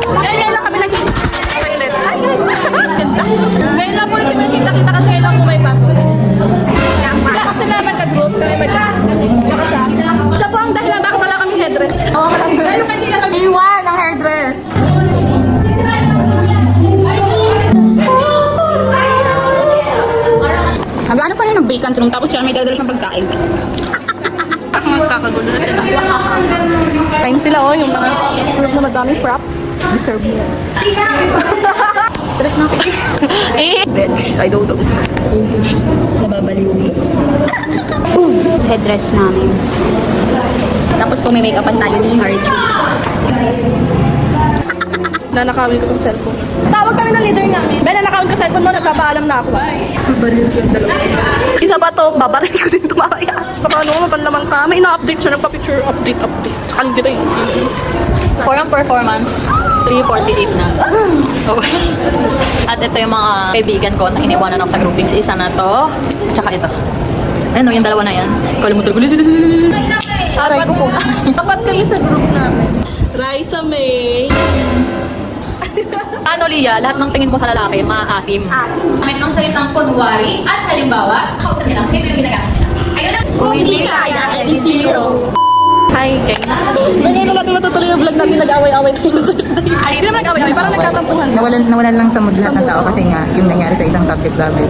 Ngayon lang kami nagkita. Toilet. Ay, ganda. Ngayon lang po kami nagkita-kita kasi ngayon lang po may pasok. Sila, sila magka-group kami mag Tsaka siya. Siya po ang dahilan bakit wala kami headdress. Iwan ang hairdress. Nagano pa rin ng bacon tulong tapos siya may dadala siyang pagkain. Magkakagulo na sila. Kain sila oh, yung mga group na madaming props. Deserve mo. Stress na ako. Eh! Bitch, I don't know. Nababaliw mo. Headdress namin. Tapos po may make-upan tayo ni Hardy. Nanakawin ko tong cellphone. Tawag kami ng leader namin. Ben, nanakawin ko cellphone mo, nagpapaalam na ako. Isa ba to? Babaril ko din tumamaya. Paano mo mapanlaman ka? May ina-update siya, nagpa-picture update, update. Ano dito yun? For ang performance, 348 na. Okay. At ito yung mga kaibigan ko na iniwanan ako sa grouping. Si isa na to, at saka ito. Ano, yung dalawa na yan. Kala mo talaga. Aray ko po. Tapat kami sa group namin. Raisa May. Ano, Lia, lahat ng tingin mo sa lalaki, maasim. Asim. Ang salitang kunwari at halimbawa, kausap nila, ito yung ginagamit nila. Ayun lang. Kung hindi kaya, edi zero. Hi guys. Ngayon na matutuloy yung vlog natin nag-away-away tayo Thursday. Ay, hindi naman nag-away-away. Parang nagtatampuhan. Nawalan, nawalan lang sa mood lahat ng tao kasi nga yung nangyari sa isang subject namin.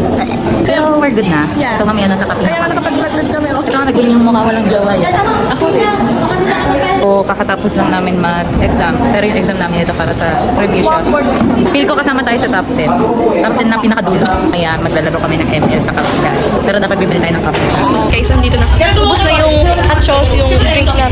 Pero we're good na. Yeah. So mamaya nasa kape Kaya nga nakapag-vlog kami. Oh. Ito naging yung mukha walang jowa yan. Ako rin. O kakatapos lang namin mag-exam. Pero yung exam namin ito para sa revision. Feel ko kasama tayo sa top 10. Top 10 na pinakadulo. Kaya maglalaro kami ng ML sa kapila. Pero dapat bibili tayo ng kape. Okay, so dito na. Ubus na yung achos, yung drinks namin.